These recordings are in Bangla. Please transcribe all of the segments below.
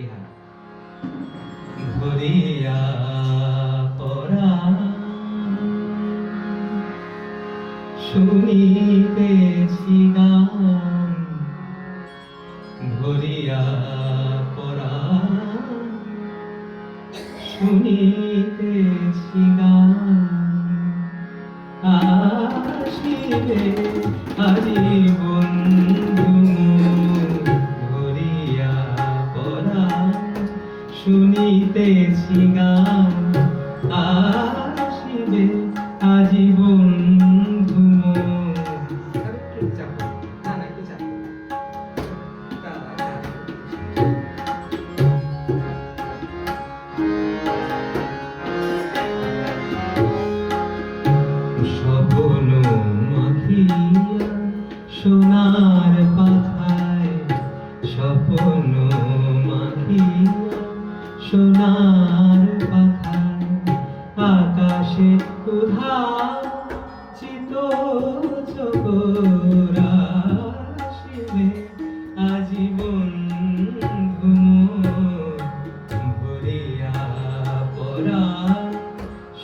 বেহালা ভরিয়া পরা শুনিতেছি পরা আসিবে আজি শুনিতেছি গান আসিবে সোনার পাথায় আকাশে উধা চিত আজীবন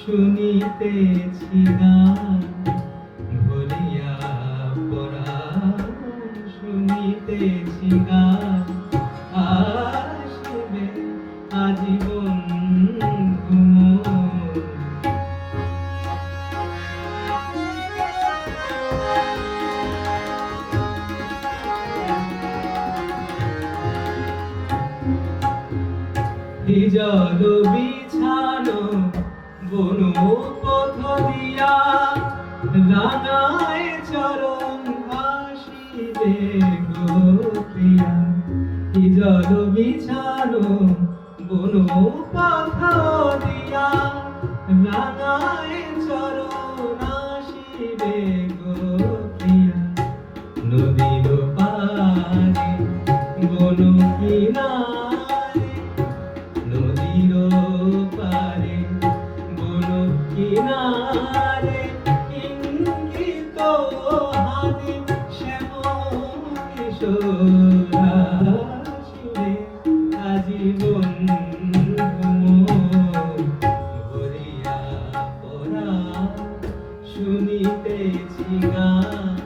শুনিতেছি গান ভরিয়া পরা শুনিতেছি গান। জল বিছানো, বনু পথ দিয়া রাঙায় চরণ ভাসিবে গোপিয়া জল বিছানো, বনু পথ দিয়া রাঙায় চরণ আসিবে গোপিয়া নদীর কিনারে ইঙ্গিত হাতে শ্যাম কিশোরাশিরে আজীবন শুনিতেছি গান।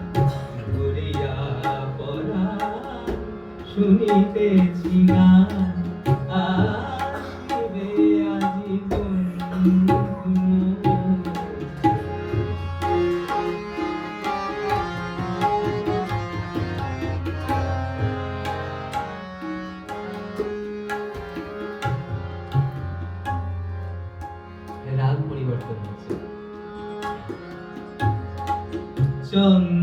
ভরিয়া পরা শুনিতেছি গান।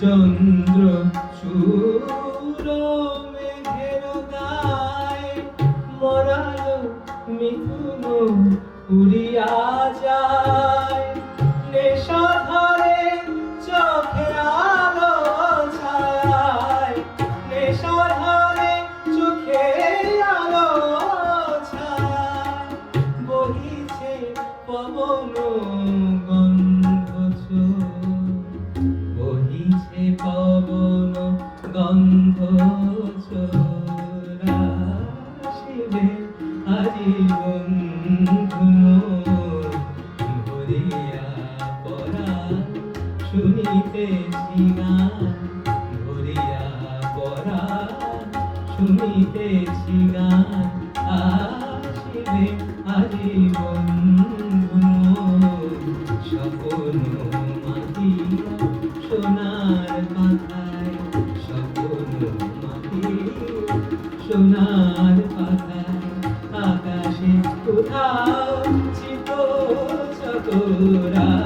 চন্দ্র চূর মেঘের গায় মরাল মিথুন উড়িয়া যায় বহিছে পবন গন্ধ চোরা শিবে আজীবন ভরিয়া পরা শুনিতেছি গান ভরিয়া পরা শুনিতেছি গান আসিবে আজীবন সকল সোনার পাতায় মাতিয়া সোনার পাতায় আকাশে কোথাও চিত চকরা